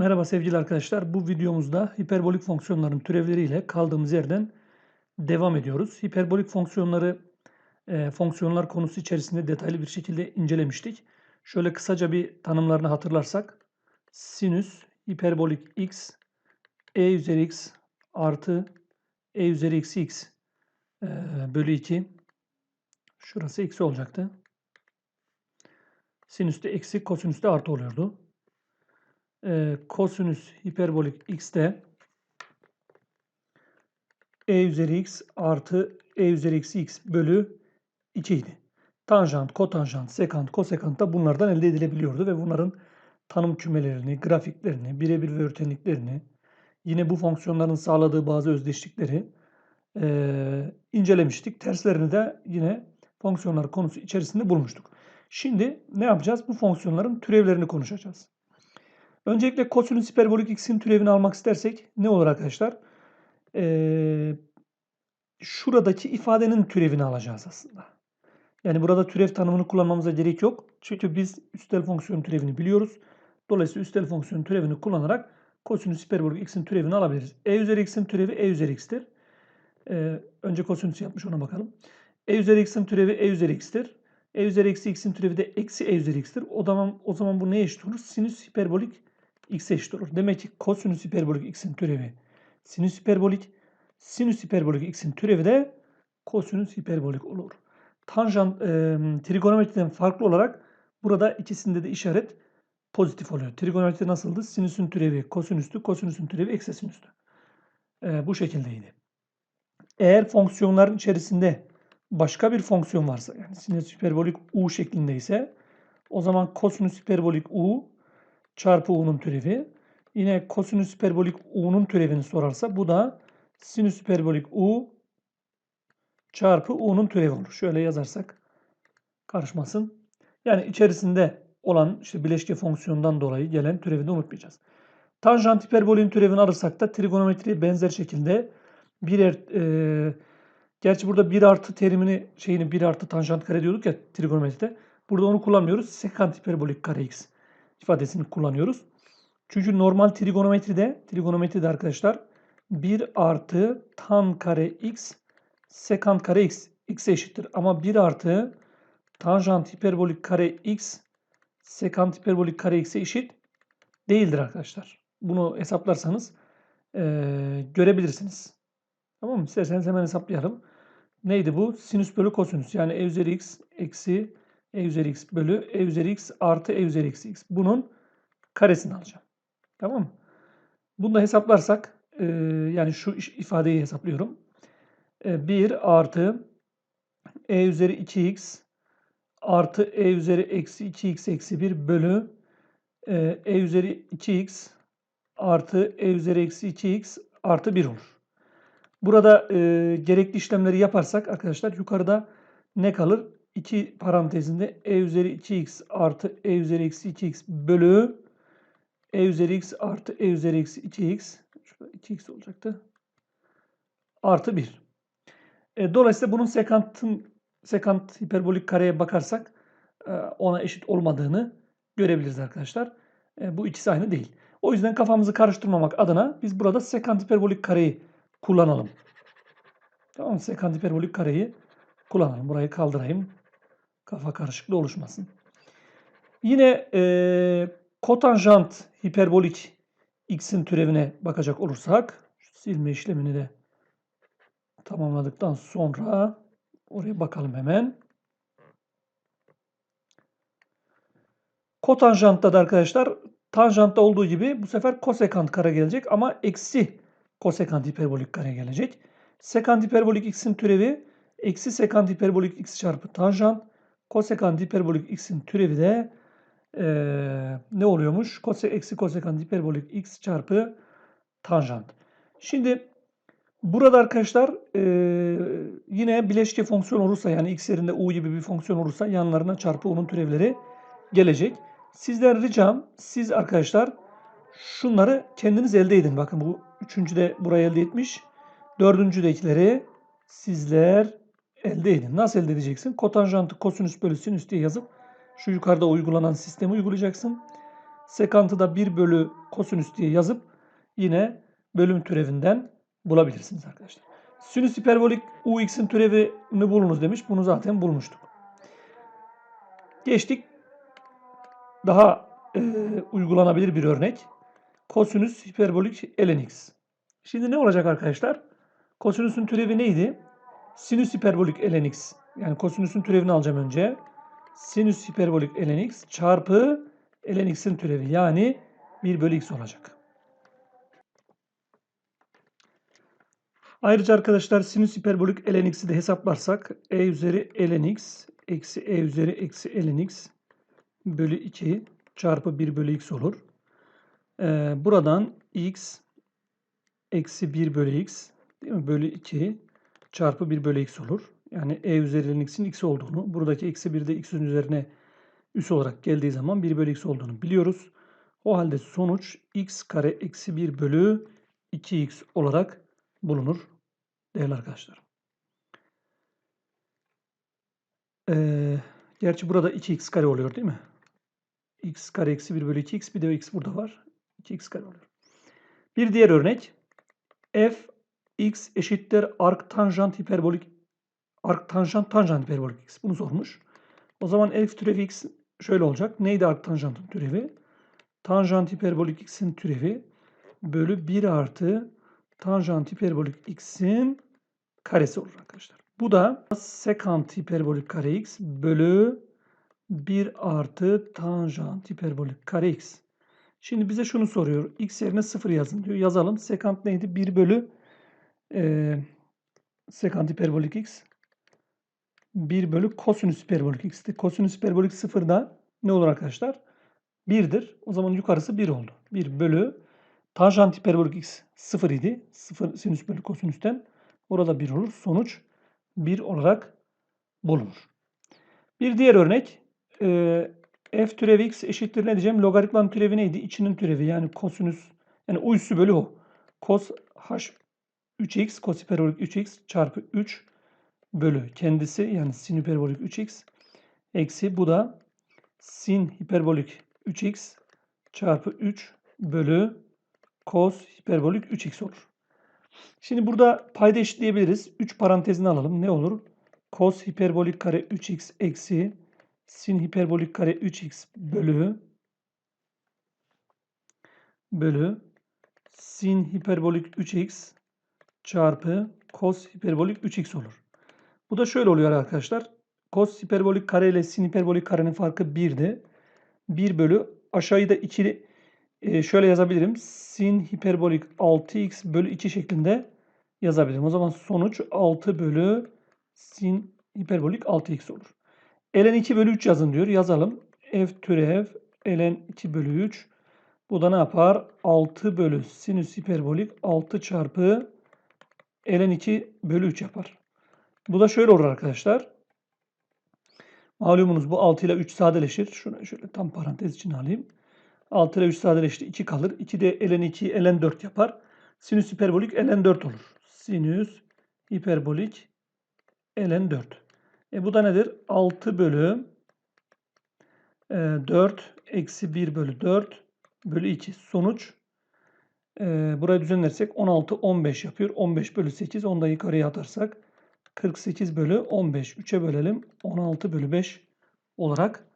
Merhaba sevgili arkadaşlar. Bu videomuzda hiperbolik fonksiyonların türevleriyle kaldığımız yerden devam ediyoruz. Hiperbolik fonksiyonları e, fonksiyonlar konusu içerisinde detaylı bir şekilde incelemiştik. Şöyle kısaca bir tanımlarını hatırlarsak sinüs hiperbolik x e üzeri x artı e üzeri eksi x e, bölü 2 şurası eksi olacaktı. Sinüste eksi kosinüste artı oluyordu e, kosinüs hiperbolik x'te e üzeri x artı e üzeri eksi x bölü 2 idi. Tanjant, kotanjant, sekant, kosekant da bunlardan elde edilebiliyordu ve bunların tanım kümelerini, grafiklerini, birebir ve örtenliklerini, yine bu fonksiyonların sağladığı bazı özdeşlikleri e, incelemiştik. Terslerini de yine fonksiyonlar konusu içerisinde bulmuştuk. Şimdi ne yapacağız? Bu fonksiyonların türevlerini konuşacağız. Öncelikle kosinüs hiperbolik x'in türevini almak istersek ne olur arkadaşlar? Ee, şuradaki ifadenin türevini alacağız aslında. Yani burada türev tanımını kullanmamıza gerek yok. Çünkü biz üstel fonksiyon türevini biliyoruz. Dolayısıyla üstel fonksiyon türevini kullanarak kosinüs hiperbolik x'in türevini alabiliriz. e üzeri x'in türevi e üzeri x'tir. Ee, önce kosinüs yapmış ona bakalım. e üzeri x'in türevi e üzeri x'tir. e üzeri eksi x'in türevi de eksi e üzeri x'tir. O zaman, o zaman bu ne eşit olur? Sinüs hiperbolik x eşit olur. Demek ki kosinüs hiperbolik x'in türevi sinüs hiperbolik. Sinüs hiperbolik x'in türevi de kosinüs hiperbolik olur. Tanjant e, trigonometriden farklı olarak burada ikisinde de işaret pozitif oluyor. Trigonometri nasıldı? Sinüsün türevi kosinüstü, kosinüsün türevi eksi sinüstü. E, bu şekildeydi. Eğer fonksiyonların içerisinde başka bir fonksiyon varsa yani sinüs hiperbolik u şeklindeyse o zaman kosinüs hiperbolik u çarpı u'nun türevi. Yine kosinüs hiperbolik u'nun türevini sorarsa bu da sinüs hiperbolik u çarpı u'nun türevi olur. Şöyle yazarsak karışmasın. Yani içerisinde olan işte bileşke fonksiyondan dolayı gelen türevi de unutmayacağız. Tanjant hiperbolün türevini alırsak da trigonometriye benzer şekilde birer e, gerçi burada 1 artı terimini şeyini 1 artı tanjant kare diyorduk ya trigonometride. Burada onu kullanmıyoruz. Sekant hiperbolik kare x ifadesini kullanıyoruz. Çünkü normal trigonometride, trigonometride arkadaşlar 1 artı tan kare x sekant kare x x eşittir. Ama 1 artı tanjant hiperbolik kare x sekant hiperbolik kare x'e eşit değildir arkadaşlar. Bunu hesaplarsanız e, görebilirsiniz. Tamam mı? İsterseniz hemen hesaplayalım. Neydi bu? Sinüs bölü kosinüs. Yani e üzeri x eksi e üzeri x bölü e üzeri x artı e üzeri eksi x. Bunun karesini alacağım. Tamam mı? Bunu da hesaplarsak e, yani şu ifadeyi hesaplıyorum. E, 1 artı e üzeri 2x artı e üzeri eksi 2x eksi 1 bölü e, e üzeri 2x artı e üzeri eksi 2x artı 1 olur. Burada e, gerekli işlemleri yaparsak arkadaşlar yukarıda ne kalır? 2 parantezinde e üzeri 2x artı e üzeri eksi 2x bölü e üzeri x artı e üzeri eksi 2x şurada 2x olacaktı. Artı 1. E, dolayısıyla bunun sekantın sekant hiperbolik kareye bakarsak e, ona eşit olmadığını görebiliriz arkadaşlar. E, bu ikisi aynı değil. O yüzden kafamızı karıştırmamak adına biz burada sekant hiperbolik kareyi kullanalım. Tamam? Sekant hiperbolik kareyi kullanalım. Burayı kaldırayım. Kafa karışıklığı oluşmasın. Yine e, kotanjant hiperbolik x'in türevine bakacak olursak silme işlemini de tamamladıktan sonra oraya bakalım hemen. Kotanjantta da arkadaşlar tanjantta olduğu gibi bu sefer kosekant kare gelecek ama eksi kosekant hiperbolik kare gelecek. Sekant hiperbolik x'in türevi eksi sekant hiperbolik x çarpı tanjant kosekant hiperbolik x'in türevi de e, ne oluyormuş? Kose, eksi kosekant hiperbolik x çarpı tanjant. Şimdi burada arkadaşlar e, yine bileşke fonksiyon olursa yani x yerinde u gibi bir fonksiyon olursa yanlarına çarpı onun türevleri gelecek. Sizden ricam siz arkadaşlar şunları kendiniz elde edin. Bakın bu üçüncü de buraya elde etmiş. Dördüncü dekileri sizler elde edin. Nasıl elde edeceksin? Kotanjantı kosinüs bölü sinüs diye yazıp şu yukarıda uygulanan sistemi uygulayacaksın. Sekantı da 1 bölü kosinüs diye yazıp yine bölüm türevinden bulabilirsiniz arkadaşlar. Sinüs hiperbolik ux'in türevini bulunuz demiş. Bunu zaten bulmuştuk. Geçtik. Daha e, uygulanabilir bir örnek. Kosinüs hiperbolik ln x. Şimdi ne olacak arkadaşlar? Kosinüsün türevi neydi? Sinüs hiperbolik ln. Yani kosinüsün türevini alacağım önce. Sinüs hiperbolik ln çarpı ln türevi. Yani 1 bölü x olacak. Ayrıca arkadaşlar sinüs hiperbolik ln de hesaplarsak e üzeri ln eksi e üzeri eksi ln bölü 2 çarpı 1 bölü x olur. Ee, buradan x eksi 1 bölü x değil mi? bölü 2 çarpı 1 bölü x olur. Yani e üzeri ln x'in x olduğunu, buradaki eksi 1 de x'in üzerine üs olarak geldiği zaman 1 bölü x olduğunu biliyoruz. O halde sonuç x kare eksi 1 bölü 2x olarak bulunur değerli arkadaşlar. Ee, gerçi burada 2x kare oluyor değil mi? x kare eksi 1 bölü 2x bir de x burada var. 2x kare oluyor. Bir diğer örnek f x eşittir arc tanjant hiperbolik arc tanjant tanjant hiperbolik x. Bunu sormuş. O zaman f türevi x şöyle olacak. Neydi arc tanjantın türevi? Tanjant hiperbolik x'in türevi bölü 1 artı tanjant hiperbolik x'in karesi olur arkadaşlar. Bu da sekant hiperbolik kare x bölü 1 artı tanjant hiperbolik kare x. Şimdi bize şunu soruyor. x yerine 0 yazın diyor. Yazalım. Sekant neydi? 1 bölü e, sekant hiperbolik x 1 bölü kosinüs hiperbolik x'ti. Kosinüs hiperbolik 0 da ne olur arkadaşlar? 1'dir. O zaman yukarısı 1 oldu. 1 bölü tanjant hiperbolik x 0 idi. 0 sinüs bölü kosinüsten. Orada 1 olur. Sonuç 1 olarak bulunur. Bir diğer örnek e, f türevi x eşittir ne diyeceğim? Logaritmanın türevi neydi? İçinin türevi yani kosinüs yani u üssü bölü o. Kos h 3x kos hiperbolik 3x çarpı 3 bölü kendisi yani sin hiperbolik 3x eksi bu da sin hiperbolik 3x çarpı 3 bölü cos hiperbolik 3x olur. Şimdi burada payda eşitleyebiliriz. 3 parantezini alalım. Ne olur? Cos hiperbolik kare 3x eksi sin hiperbolik kare 3x bölü bölü sin hiperbolik 3x çarpı cos hiperbolik 3x olur. Bu da şöyle oluyor arkadaşlar. Cos hiperbolik kare ile sin hiperbolik karenin farkı 1'di. 1 bölü aşağıyı da 2 e, şöyle yazabilirim. Sin hiperbolik 6x bölü 2 şeklinde yazabilirim. O zaman sonuç 6 bölü sin hiperbolik 6x olur. ln 2 bölü 3 yazın diyor. Yazalım. f türev ln 2 bölü 3. Bu da ne yapar? 6 bölü sinüs hiperbolik 6 çarpı ln 2 bölü 3 yapar. Bu da şöyle olur arkadaşlar. Malumunuz bu 6 ile 3 sadeleşir. Şunu şöyle tam parantez için alayım. 6 ile 3 sadeleşti 2 kalır. 2 de ln 2 ln 4 yapar. Sinüs hiperbolik ln 4 olur. Sinüs hiperbolik ln 4. E bu da nedir? 6 bölü e, 4 eksi 1 bölü 4 bölü 2. Sonuç e, burayı düzenlersek 16 15 yapıyor. 15 bölü 8 onu da yukarıya atarsak 48 bölü 15. 3'e bölelim. 16 bölü 5 olarak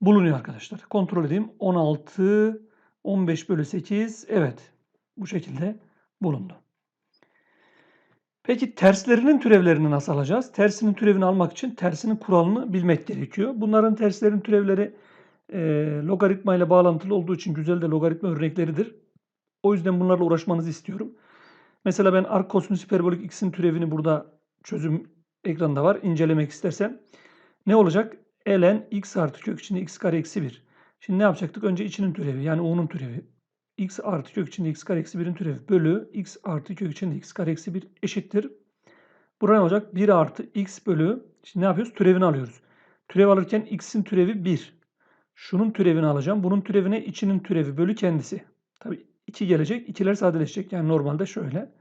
bulunuyor arkadaşlar. Kontrol edeyim. 16, 15 bölü 8. Evet. Bu şekilde bulundu. Peki terslerinin türevlerini nasıl alacağız? Tersinin türevini almak için tersinin kuralını bilmek gerekiyor. Bunların terslerin türevleri e, logaritma ile bağlantılı olduğu için güzel de logaritma örnekleridir. O yüzden bunlarla uğraşmanızı istiyorum. Mesela ben arc kosinüs hiperbolik x'in türevini burada çözüm ekranda var. İncelemek istersem ne olacak? ln x artı kök içinde x kare eksi 1. Şimdi ne yapacaktık? Önce içinin türevi yani u'nun türevi. x artı kök içinde x kare eksi 1'in türevi bölü x artı kök içinde x kare eksi 1 eşittir. Buraya ne olacak? 1 artı x bölü. Şimdi ne yapıyoruz? Türevini alıyoruz. Türev alırken x'in türevi 1. Şunun türevini alacağım. Bunun türevine içinin türevi bölü kendisi. Tabi 2 gelecek. 2'ler sadeleşecek. Yani normalde şöyle.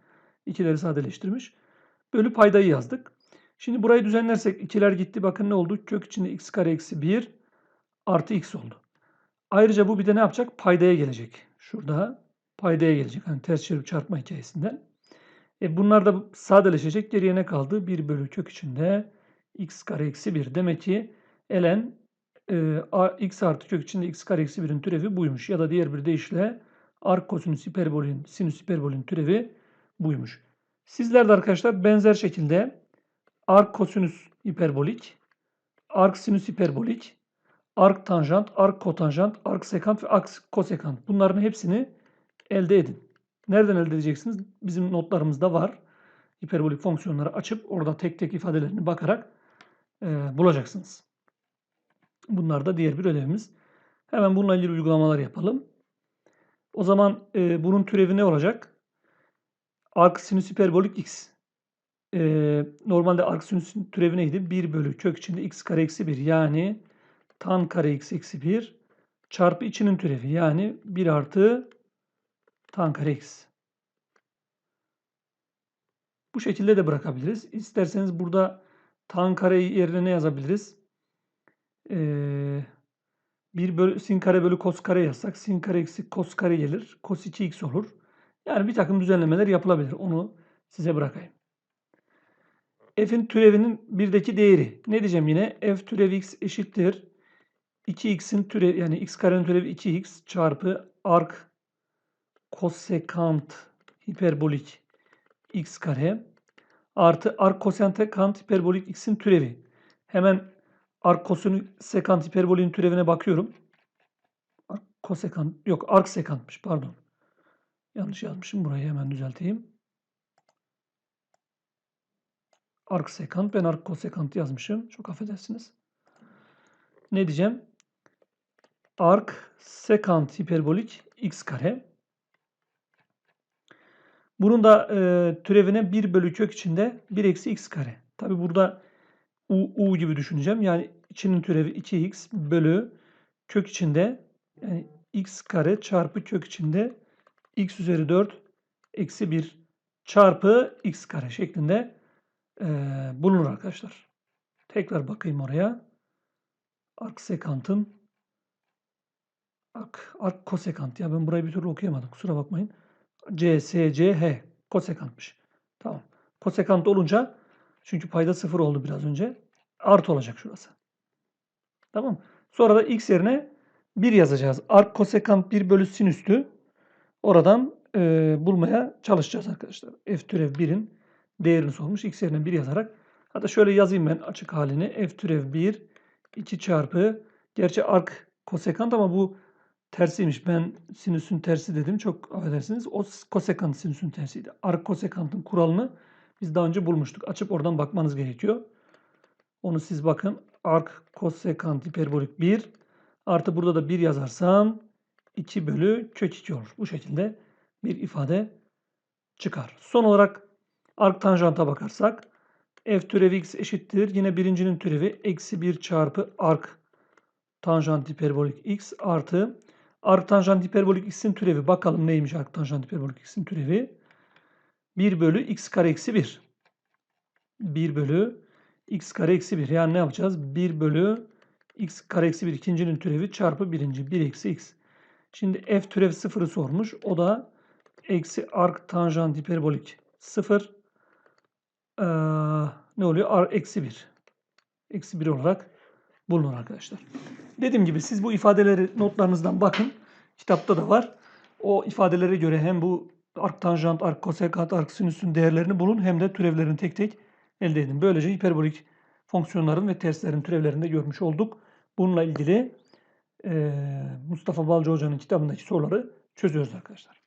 2'leri sadeleştirmiş. Bölü paydayı yazdık. Şimdi burayı düzenlersek ikiler gitti. Bakın ne oldu? Kök içinde x kare eksi 1 artı x oldu. Ayrıca bu bir de ne yapacak? Paydaya gelecek. Şurada paydaya gelecek. Hani ters çevirip çarpma hikayesinden. E bunlar da sadeleşecek. Geriye ne kaldı? 1 bölü kök içinde x kare eksi 1. Demek ki ln e, x artı kök içinde x kare eksi 1'in türevi buymuş. Ya da diğer bir deyişle ark kosinüs hiperbolün sinüs hiperbolün türevi buymuş. Sizler de arkadaşlar benzer şekilde ark kosinüs hiperbolik, ark sinüs hiperbolik, ark tanjant, ark kotanjant, ark sekant ve ark kosekant bunların hepsini elde edin. Nereden elde edeceksiniz? Bizim notlarımızda var. Hiperbolik fonksiyonları açıp orada tek tek ifadelerini bakarak e, bulacaksınız. Bunlar da diğer bir ödevimiz. Hemen bununla ilgili uygulamalar yapalım. O zaman e, bunun türevi ne olacak? Ark sinüs hiperbolik x. E, normalde ark sinüsün türevi neydi? 1 bölü kök içinde x kare eksi 1 yani tan kare x eksi 1 çarpı içinin türevi yani 1 artı tan kare x. Bu şekilde de bırakabiliriz. İsterseniz burada tan kare yerine ne yazabiliriz? Ee, 1 bölü sin kare bölü kos kare yazsak sin kare eksi kos kare gelir. Kos 2x olur. Yani bir takım düzenlemeler yapılabilir. Onu size bırakayım. F'in türevinin birdeki değeri. Ne diyeceğim yine? F türev x eşittir. 2x'in türevi yani x karenin türevi 2x çarpı ark kosekant hiperbolik x kare artı ark kosekant hiperbolik x'in türevi. Hemen ark kosekant hiperboliğin türevine bakıyorum. Ark kosekant yok ark sekantmış pardon. Yanlış yazmışım burayı hemen düzelteyim. Ark sekant ben ark kosekant yazmışım. Çok affedersiniz. Ne diyeceğim? Ark sekant hiperbolik x kare bunun da e, türevine 1 bölü kök içinde 1 eksi x kare. Tabi burada u, u gibi düşüneceğim. Yani içinin türevi 2x bölü kök içinde yani x kare çarpı kök içinde x üzeri 4 eksi 1 çarpı x kare şeklinde e, bulunur arkadaşlar. Tekrar bakayım oraya. Ark sekantın ark, ark kosekant. Ya ben burayı bir türlü okuyamadım. Kusura bakmayın. C, S, C, H. Kosekantmış. Tamam. Kosekant olunca çünkü payda sıfır oldu biraz önce. Artı olacak şurası. Tamam. Sonra da x yerine 1 yazacağız. Ark kosekant 1 bölü sinüstü. Oradan e, bulmaya çalışacağız arkadaşlar. F türev 1'in değerini sormuş. X yerine 1 yazarak. Hatta şöyle yazayım ben açık halini. F türev 1 2 çarpı gerçi ark kosekant ama bu tersiymiş. Ben sinüsün tersi dedim. Çok affedersiniz. O kosekant sinüsün tersiydi. Ark kosekantın kuralını biz daha önce bulmuştuk. Açıp oradan bakmanız gerekiyor. Onu siz bakın. Ark kosekant hiperbolik 1 artı burada da 1 yazarsam 2 bölü kök 2 olur. Bu şekilde bir ifade çıkar. Son olarak ark tanjanta bakarsak f türevi x eşittir. Yine birincinin türevi eksi 1 çarpı ark tanjant hiperbolik x artı Arktanjant hiperbolik x'in türevi. Bakalım neymiş arktanjant hiperbolik x'in türevi. 1 bölü x kare eksi 1. 1 bölü x kare eksi 1. Yani ne yapacağız? 1 bölü x kare eksi 1 ikincinin türevi çarpı birinci. 1 eksi x. Şimdi f türev sıfırı sormuş. O da eksi ark tanjant hiperbolik 0. Ee, ne oluyor? R eksi 1. Eksi 1 olarak bulunur arkadaşlar. Dediğim gibi siz bu ifadeleri notlarınızdan bakın. Kitapta da var. O ifadelere göre hem bu ark tanjant, ark kosekant, ark sinüsün değerlerini bulun hem de türevlerini tek tek elde edin. Böylece hiperbolik fonksiyonların ve terslerin türevlerini de görmüş olduk. Bununla ilgili Mustafa Balcı Hoca'nın kitabındaki soruları çözüyoruz arkadaşlar.